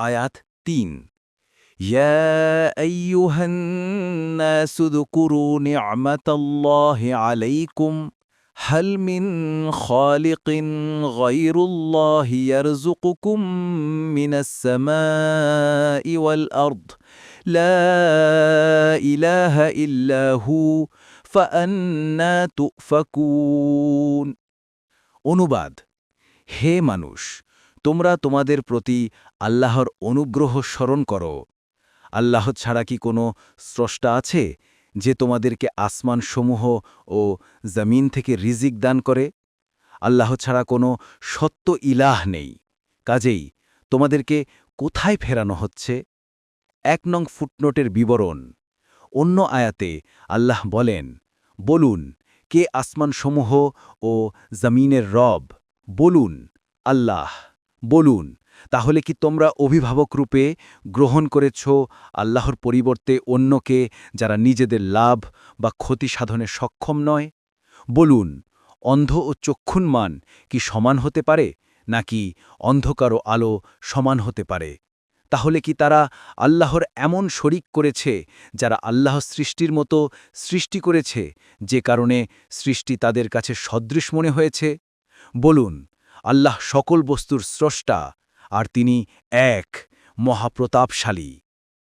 আয়াত তিন يا أيها الناس اذكروا نعمة الله عليكم هل من خالق غير الله يرزقكم من السماء والأرض لا إله إلا هو فأنا تؤفكون অনুবাদ হে মানুষ তোমরা তোমাদের প্রতি আল্লাহর অনুগ্রহ স্মরণ করো। আল্লাহ ছাড়া কি কোনো স্রষ্টা আছে যে তোমাদেরকে আসমানসমূহ ও জমিন থেকে রিজিক দান করে? আল্লাহ ছাড়া কোনো সত্য ইলাহ নেই। কাজেই তোমাদেরকে কোথায় ফেরানো হচ্ছে? এক নং ফুটনোটের বিবরণ। অন্য আয়াতে আল্লাহ বলেন, বলুন, কে আসমানসমূহ ও জমিনের রব? বলুন, আল্লাহ। বলুন, তাহলে কি তোমরা অভিভাবক রূপে গ্রহণ করেছ আল্লাহর পরিবর্তে অন্যকে যারা নিজেদের লাভ বা ক্ষতি সাধনে সক্ষম নয়? বলুন, অন্ধ ও চক্ষুন্মান কি সমান হতে পারে, নাকি অন্ধকার ও আলো সমান হতে পারে? তাহলে কি তারা আল্লাহর এমন শরিক করেছে, যারা আল্লাহ সৃষ্টির মতো সৃষ্টি করেছে, যে কারণে সৃষ্টি তাদের কাছে সদৃশ মনে হয়েছে? বলুন আল্লাহ সকল বস্তুর স্রষ্টা আর তিনি এক মহাপ্রতাপশালী।